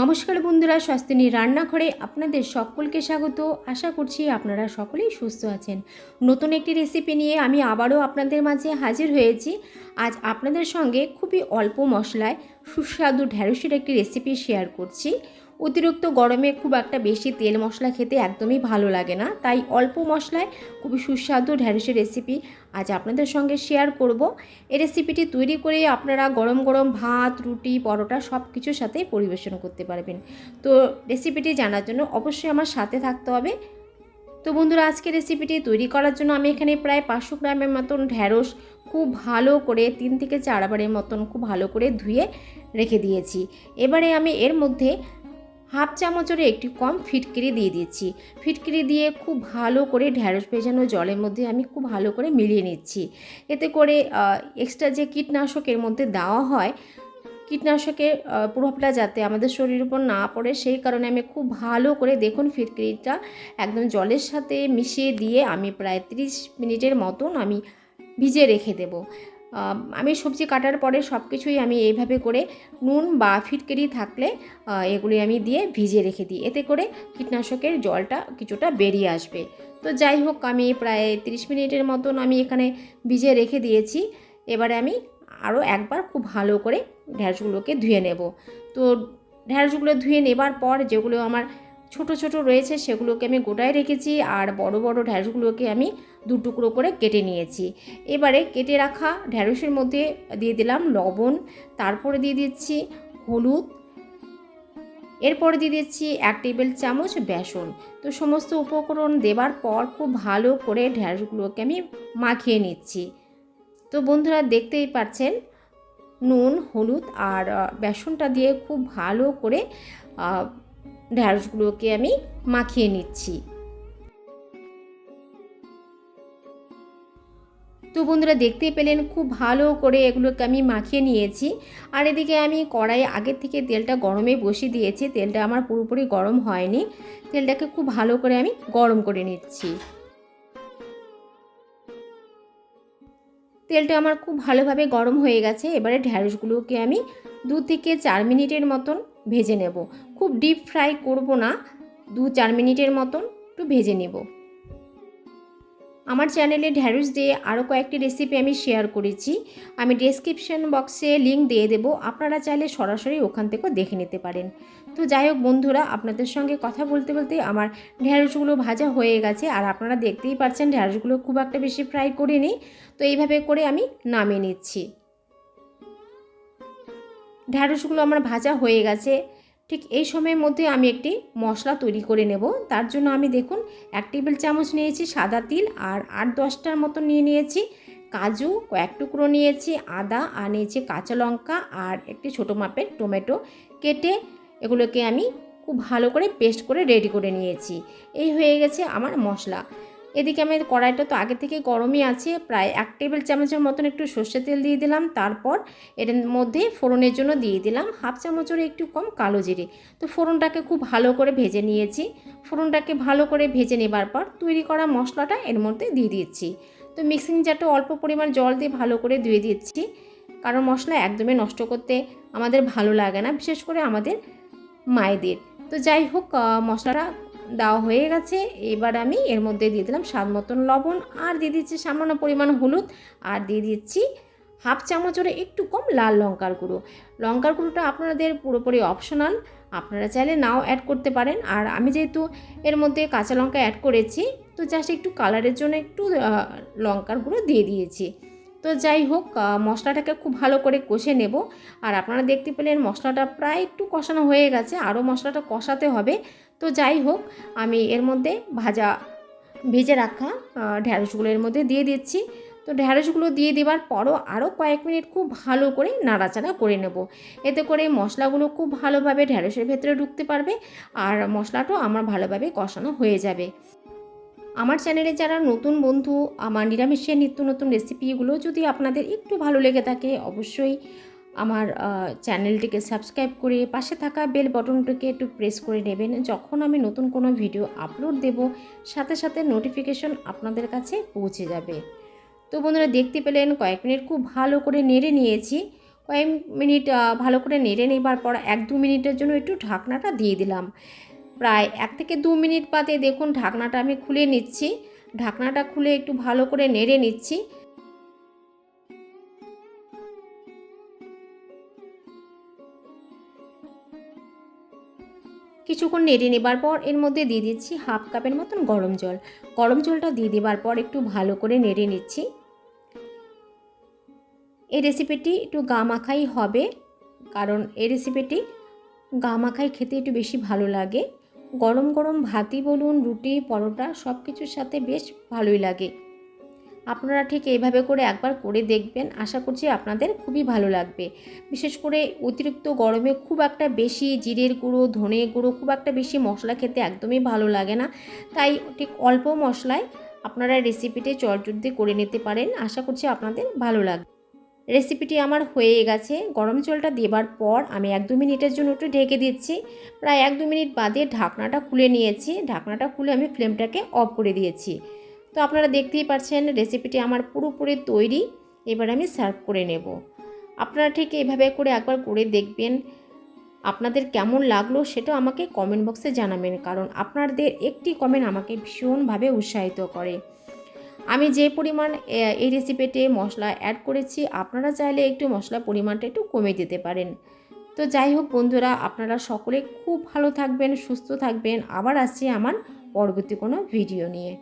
নমস্কার বন্ধুরা স্বাস্থ্যনী রান্নাঘরে আপনাদের সকলকে স্বাগত। আশা করছি আপনারা সকলেই সুস্থ আছেন। নতুন একটি রেসিপি নিয়ে আমি আবারও আপনাদের মাঝে হাজির হয়েছি। আজ আপনাদের সঙ্গে খুবই অল্প মশলায় সুস্বাদু ঢ্যাঁড়সের একটি রেসিপি শেয়ার করছি। অতিরিক্ত গরমে খুব একটা বেশি তেল মশলা খেতে একদমই ভালো লাগে না। তাই অল্প মশলায় খুবই সুস্বাদু ঢ্যাঁড়সের রেসিপি আজ আপনাদের সঙ্গে শেয়ার করব। এই রেসিপিটি তৈরি করে আপনারা গরম গরম ভাত, রুটি, পরোটা সব কিছুর সাথে পরিবেশন করতে পারবেন। তো রেসিপিটি জানার জন্য অবশ্যই আমার সাথে থাকতে হবে। তো বন্ধুরা, আজকে রেসিপিটি তৈরি করার জন্য আমি এখানে প্রায় পাঁচশো গ্রামের মতন ঢ্যাঁড়স খুব ভালো করে তিন থেকে চারবারের মতন খুব ভালো করে ধুয়ে রেখে দিয়েছি। এবারে আমি এর মধ্যে হাফ চামচেরও একটু কম ফিটকিরি দিয়ে দিচ্ছি। ফিটকিরি দিয়ে খুব ভালো করে ঢ্যাঁড়স ভেজানো জলের মধ্যে আমি খুব ভালো করে মিলিয়ে নিচ্ছি। এতে করে এক্সট্রা যে কীটনাশক এর মধ্যে দেওয়া হয়, কীটনাশকের প্রভাবটা যাতে আমাদের শরীরের উপর না পড়ে, সেই কারণে আমি খুব ভালো করে দেখুন ফিটকিরিটা একদম জলের সাথে মিশিয়ে দিয়ে আমি প্রায় 30 মিনিটের মতন আমি ভিজে রেখে দেবো। আমি সবজি কাটার পরে সব কিছুই আমি এইভাবে করে নুন বা ফিটকিরি থাকলে এগুলি আমি দিয়ে ভিজে রেখে দিই। এতে করে কীটনাশকের জলটা কিছুটা বেরিয়ে আসবে। তো যাই হোক, আমি প্রায় 30 মিনিটের মতন আমি এখানে ভিজে রেখে দিয়েছি। এবারে আমি আরও একবার খুব ভালো করে ঢ্যাঁড়সগুলোকে ধুয়ে নেব। তো ঢ্যাঁড়সগুলো ধুয়ে নেবার পর যেগুলো আমার ছোট ছোট রয়েছে সেগুলোকে আমি গোটায় রেখেছি আর বড় বড় ঢ্যাঁড়সগুলোকে আমি দু টুকরো করে কেটে নিয়েছি। এবারে কেটে রাখা ঢ্যাঁড়সের মধ্যে দিয়ে দিলাম লবণ, তারপরে দিয়ে দিচ্ছি হলুদ, এরপরে দিয়ে দিচ্ছি এক টেবিল চামচ বেসন। তো সমস্ত উপকরণ দেবার পর খুব ভালো করে ঢ্যাঁড়সগুলোকে আমি মাখিয়ে নিচ্ছি। তো বন্ধুরা দেখতেই পাচ্ছেন, নুন, হলুদ আর বেসনটা দিয়ে খুব ভালো করে ঢ্যাঁড়সগুলোকে আমি মাখিয়ে নিচ্ছি। তো বন্ধুরা দেখতেই পেলেন খুব ভালো করে এগুলোকে আমি মাখিয়ে নিয়েছি। আর এদিকে আমি কড়াই আগের থেকে তেলটা গরমে বসিয়ে দিয়েছি। তেলটা আমার পুরোপুরি গরম হয়নি। তেলটাকে খুব ভালো করে আমি গরম করে নিচ্ছি। তেলটা আমার খুব ভালোভাবে গরম হয়ে গেছে। এবারে ঢ্যাঁড়সগুলোকে আমি দু থেকে চার মিনিটের মতন ভেজে নেব। খুব ডিপ ফ্রাই করব না, দু চার মিনিটের মতন একটু ভেজে নেব। আমার চ্যানেলে ঢ্যাঁড়স দিয়ে আরও কয়েকটি রেসিপি আমি শেয়ার করেছি। আমি ডেসক্রিপশন বক্সে লিঙ্ক দিয়ে দেবো, আপনারা চাইলে সরাসরি ওখান থেকেও দেখে নিতে পারেন। তো যাই হোক বন্ধুরা, আপনাদের সঙ্গে কথা বলতে বলতে আমার ঢ্যাঁড়সগুলো ভাজা হয়ে গেছে, আর আপনারা দেখতেই পাচ্ছেন ঢ্যাঁড়সগুলো খুব একটা বেশি ফ্রাই করিনি, তো এইভাবে করে আমি নামিয়ে নিচ্ছি। ঢ্যাঁড়সগুলো আমার ভাজা হয়ে গেছে। ঠিক এই সময়ের মধ্যে আমি একটি মশলা তৈরি করে নেব। তার জন্য আমি দেখুন, এক টেবিল চামচ নিয়েছি সাদা তিল আর আট দশটার মতো নিয়ে নিয়েছি। কাজু কয়েক টুকরো নিয়েছি, আদা আর নিয়েছি কাঁচা লঙ্কা আর একটি ছোটো মাপের টমেটো কেটে এগুলোকে আমি খুব ভালো করে পেস্ট করে রেডি করে নিয়েছি। এই হয়ে গেছে আমার মশলা। এদিকে আমি কড়াইটা তো আগে থেকে গরমই আছে, প্রায় এক টেবিল চামচের মতন একটু সর্ষে তেল দিয়ে দিলাম, তারপর এর মধ্যে ফোড়নের জন্য দিয়ে দিলাম হাফ চামচের একটু কম কালো জিরে। তো ফোড়নটাকে খুব ভালো করে ভেজে নিয়েছি, ফোড়নটাকে ভালো করে ভেজে নেবার পর তৈরি করা মশলাটা এর মধ্যে দিয়ে দিচ্ছি। তো মিক্সিং জারটা অল্প পরিমাণ জল দিয়ে ভালো করে ধুয়ে দিচ্ছি, কারণ মশলা একদমই নষ্ট করতে আমাদের ভালো লাগে না, বিশেষ করে আমাদের মায়েদের। তো যাই হোক মশলাটা দেওয়া হয়ে গেছে। এবার আমি এর মধ্যে দিয়ে দিলাম স্বাদ মতন লবণ। আর দিয়ে দিচ্ছি সামান্য পরিমাণ হলুদ। আর দিয়ে দিচ্ছি হাফ চামচের একটু কম লাল লঙ্কার গুঁড়ো। লঙ্কার গুঁড়োটা আপনাদের পুরোপুরি অপশনাল। আপনারা চাইলে নাও অ্যাড করতে পারেন। আর আমি যেহেতু এর মধ্যে কাঁচা লঙ্কা অ্যাড করেছি, তো জাস্ট একটু কালারের জন্য একটু লঙ্কার গুঁড়ো দিয়ে দিয়েছি। তো যাই হোক মশলাটাকে খুব ভালো করে কষে নেব। আর আপনারা দেখতে পেলেন মশলাটা প্রায় একটু কষানো হয়ে গেছে, আরও মশলাটা কষাতে হবে। তো যাই হোক, আমি এর মধ্যে ভাজা, ভেজে রাখা ঢ্যাঁড়সগুলো এর মধ্যে দিয়ে দিচ্ছি। তো ঢ্যাঁড়সগুলো দিয়ে দেওয়ার পরও আরও কয়েক মিনিট খুব ভালো করে নাড়াচাড়া করে নেব। এতে করে মশলাগুলো খুব ভালোভাবে ঢ্যাঁড়সের ভেতরে ঢুকতে পারবে, আর মশলাটাও আমার ভালোভাবে কষানো হয়ে যাবে। আমার চ্যানেলে যারা নতুন বন্ধু, আমার নিরামিষের নিত্য নতুন রেসিপিগুলো যদি আপনাদের একটু ভালো লেগে থাকে, অবশ্যই আমার চ্যানেলটিকে সাবস্ক্রাইব করে পাশে থাকা বেল বটনটিকে একটু প্রেস করে নেবেন। যখন আমি নতুন কোনো ভিডিও আপলোড দেব, সাথে সাথে নোটিফিকেশন আপনাদের কাছে পৌঁছে যাবে। তো বন্ধুরা, দেখতে পেলেন কয়েক মিনিট খুব ভালো করে নেড়ে নিয়েছি। কয়েক মিনিট ভালো করে নেড়ে নেবার পর এক দু মিনিটের জন্য একটু ঢাকনাটা দিয়ে দিলাম। প্রায় এক থেকে দু মিনিট বাদে দেখুন ঢাকনাটা আমি খুলে নিচ্ছি। ঢাকনাটা খুলে একটু ভালো করে নেড়ে নিচ্ছি। কিছুক্ষণ নেড়ে নেবার পর এর মধ্যে দিয়ে দিচ্ছি হাফ কাপের মতন গরম জল। গরম জলটা দিয়ে দেবার পর একটু ভালো করে নেড়ে নিচ্ছি। এই রেসিপিটি একটু গা মাখাই হবে, কারণ এই রেসিপিটি গা মাখাই খেতে একটু বেশি ভালো লাগে। গরম গরম ভাতই বলুন, রুটি, পরোটা সব কিছুর সাথে বেশ ভালোই লাগে। আপনারা ঠিক এইভাবে করে একবার করে দেখবেন, আশা করছি আপনাদের খুবই ভালো লাগবে। বিশেষ করে অতিরিক্ত গরমে খুব একটা বেশি জিরের গুঁড়ো, ধনে গুঁড়ো, খুব একটা বেশি মশলা খেতে একদমই ভালো লাগে না। তাই ঠিক অল্প মশলায় আপনারা রেসিপিটি চটজলদি করে নিতে পারেন, আশা করছি আপনাদের ভালো লাগবে। রেসিপিটি আমার হয়ে গেছে। গরম জলটা দেবার পর আমি এক দু মিনিটের জন্য একটু ঢেকে দিচ্ছি। প্রায় এক দু মিনিট বাদে ঢাকনাটা খুলে নিয়েছি। ঢাকনাটা খুলে আমি ফ্লেমটাকে অফ করে দিয়েছি। তো আপনারা দেখতেই পাচ্ছেন রেসিপিটি আমার পুরোপুরি তৈরি। এবার আমি সার্ভ করে নেব। আপনারা ঠিক এভাবে করে একবার করে দেখবেন। আপনাদের কেমন লাগল সেটা আমাকে কমেন্ট বক্সে জানাবেন। কারণ আপনাদের একটি কমেন্ট আমাকে ভীষণভাবে উৎসাহিত করে। আমি যে পরিমাণ এই রেসিপিতে মশলা অ্যাড করেছি, আপনারা চাইলে একটু মশলা পরিমাণটা একটু কমে দিতে পারেন। তো যাই হোক বন্ধুরা, আপনারা সকলে খুব ভালো থাকবেন, সুস্থ থাকবেন। আবার আসছি আমার পরবর্তী কোনো ভিডিও নিয়ে।